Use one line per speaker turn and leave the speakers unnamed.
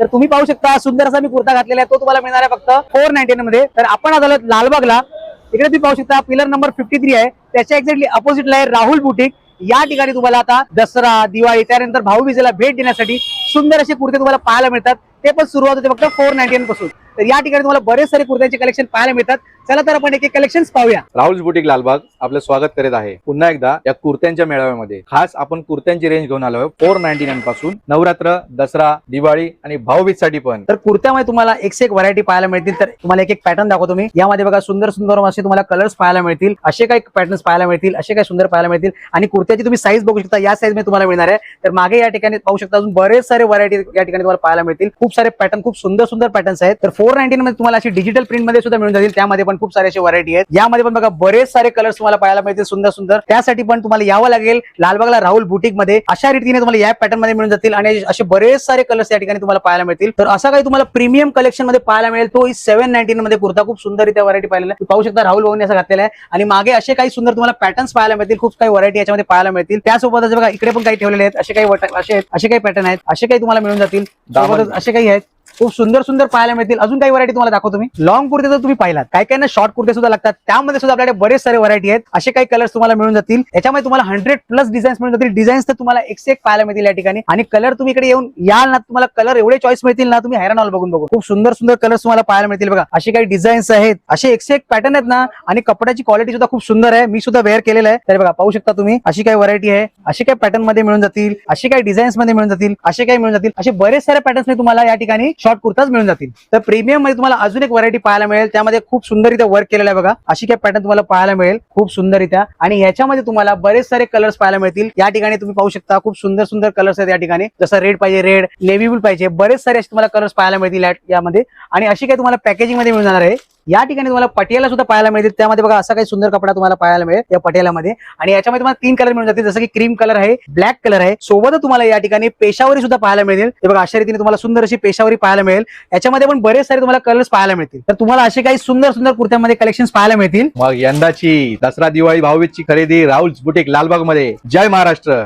तर तुम्ही पाहू शकता सुंदर असा मी कुर्ता घातलेला आहे तो तुम्हाला मिळणार आहे फक्त फोर नाईन्टी मध्ये. तर आपण आज आलो लालबागला. इकडे तुम्ही पाहू शकता पिलर नंबर फिफ्टी थ्री आहे. त्याच्या एक्झॅक्टली अपोजिटला आहे राहुल बुटीक. या ठिकाणी तुम्हाला आता दसरा दिवाळी त्यानंतर भाऊबीजेला भेट देण्यासाठी सुंदर असे कुर्ते तुम्हाला पाहायला मिळतात. ते पण सुरुवात होते फक्त फोर नाईन्टी पासून. तर या ठिकाणी तुम्हाला बरेच सारे कुर्त्यांचे कलेक्शन पाहायला मिळतात. चला तर आपण एक एक कलेक्शन पाहूया.
राहुल बुटीक लालबाग आपलं स्वागत करीत आहे. पुन्हा एकदा या कुर्त्यांच्या मेळाव्यामध्ये. खास आपण कुर्त्यांची रेंज घेऊन आलोय फोर नाईन्टी नाईन पासून. नवरात्र दसरा दिवाळी आणि भाऊबीजसाठी पण.
तर कुर्त्यामध्ये तुम्हाला एक से एक व्हरायटी पाहायला मिळतील. तर तुम्हाला एक एक पॅटर्न दाखवतो मी. यामध्ये बघा सुंदर सुंदर असे तुम्हाला कलर्स पाहायला मिळतील. असे काही पॅटर्न्स पाहायला मिळतील. असे काही सुंदर पाहायला मिळतील. आणि कुर्त्याची तुम्ही साईज बघू शकता. या साईजमध्ये तुम्हाला मिळणार आहे. तर मागे या ठिकाणी पाहू शकता अजून बरेच सारे व्हरायटी या ठिकाणी तुम्हाला पाहायला मिळतील. खूप सारे पॅटर्न खूप सुंदर सुंदर पॅटर्न्स आहेत. तर फोर नाईन्टी मध्ये तुम्हाला अशी डिजिटल प्रिंटमध्ये सुद्धा मिळून जातील. त्यामध्ये पण खूप सारे असे व्हरायटी आहेत. यामध्ये पण बघा बरेच सारे कलर्स तुम्हाला पाहायला मिळतील सुंदर सुंदर. त्यासाठी पण तुम्हाला यावं लागेल लालबागला राहुल बुटीकमध्ये. अशा रीतीने तुम्हाला या पॅटर्नमध्ये मिळून जातील आणि असे बरेच सारे कलर्स या ठिकाणी तुम्हाला पाहायला मिळतील. तर असा काही तुम्हाला प्रीमियम कलेक्शनमध्ये पाहायला मिळेल तो सेव्हन नाईन्टीन मध्ये कुर्ता खूप सुंदर व्हरायटी पाहिलेला पाहू शकता राहुल भाऊनी असं घातलेला आहे. आणि मागे असे काही सुंदर तुम्हाला पॅटर्न्स पाहायला मिळतील खूप काही व्हरायटी याच्यामध्ये पाहायला मिळतील. त्यासोबतच बघा इकडे पण काही ठेवलेले आहेत. असे काही असे असे काही पॅटर्न आहेत. असे काही तुम्हाला मिळून जातील. असे काही आहेत? खूप सुंदर सुंदर पाहायला मिळतील. अजून काही व्हरायटी तुम्हाला दाखवतो मी. लॉंग कुर्ते जर तुम्ही पाहिलात. काही काही ना शॉर्ट कुर्ते सुद्धा लागतात. त्यामध्ये सुद्धा आपल्याकडे बरेच सारे व्हरायटी आहेत. असे काही कलर्स तुम्हाला मिळून जातील. याच्यामध्ये तुम्हाला हंड्रेड प्लस डिझाईन्स मिळून जातील. डिझाईन्स तर तुम्हाला एक से एक पाहायला मिळतील या ठिकाणी. आणि कलर तुम्ही इकडे येऊन याल ना तुम्हाला कलर एवढे चॉईस मिळतील ना तुम्ही हैराण व्हाल बघून बघू खूप सुंदर सुंदर कलर्स तुम्हाला पाहायला मिळतील बघा. असे काही डिझाईन्स आहेत. असे एक से एक पॅटर्न आहेत ना आणि कपड्याची क्वालिटी सुद्धा खूप सुंदर आहे. मी सुद्धा वेअर केलेलं आहे. तर बघा पाहू शकता तुम्ही. अशी काही व्हरायटी आहे. अशी काही पॅटर्नमध्ये मिळून जातील. अशी काही डिझाईन्समध्ये मिळून जातील. असे काही मिळून जातील. असे बरेच सारे पॅटर्न्स तुम्हाला या ठिकाणी शॉर्ट कुर्ताच मिळून जातील. तर प्रीमियममध्ये तुम्हाला अजून एक व्हरायटी पाहायला मिळेल. त्यामध्ये खूप सुंदररित्या वर्क केलेलं आहे बघा. अशी काही पॅटर्न तुम्हाला पाहायला मिळेल. खूप सुंदररित्या. आणि याच्यामध्ये तुम्हाला बरेच सारे कलर्स पाहायला मिळतील. या ठिकाणी तुम्ही पाहू शकता खूप सुंदर सुंदर कलर्स आहेत या ठिकाणी. जसं रेड पाहिजे रेड नेव्ही ब्लू पाहिजे. बरेच सारे असे तुम्हाला कलर्स पाहायला मिळतील यामध्ये. आणि अशी काही तुम्हाला पॅकेजिंगमध्ये मिळून जाणार आहे. या ठिकाणी तुम्हाला पटियाला सुद्धा पाहायला मिळतील. त्यामध्ये बघा असा काही सुंदर कपडा तुम्हाला पाहायला मिळेल या पटियालामध्ये. आणि याच्यामध्ये तुम्हाला तीन कलर मिळून जातील. जसं की क्रीम कलर आहे ब्लॅक कलर आहे. सोबतच तुम्हाला या ठिकाणी पेशावरी सुद्धा पाहायला मिळेल. ते बघा अशा रीतीने तुम्हाला सुंदर अशी पेशावरी पाहायला मिळेल. याच्यामध्ये पण बरेच सारे तुम्हाला कलर्स पाहायला मिळतील. तर तुम्हाला असे काही सुंदर सुंदर कुर्त्यामध्ये कलेक्शन पाहायला मिळतील.
मग यंदाची दसरा दिवाळी भाऊबीजची खरेदी राहुल बुटीक लालबागमध्ये जय महाराष्ट्र.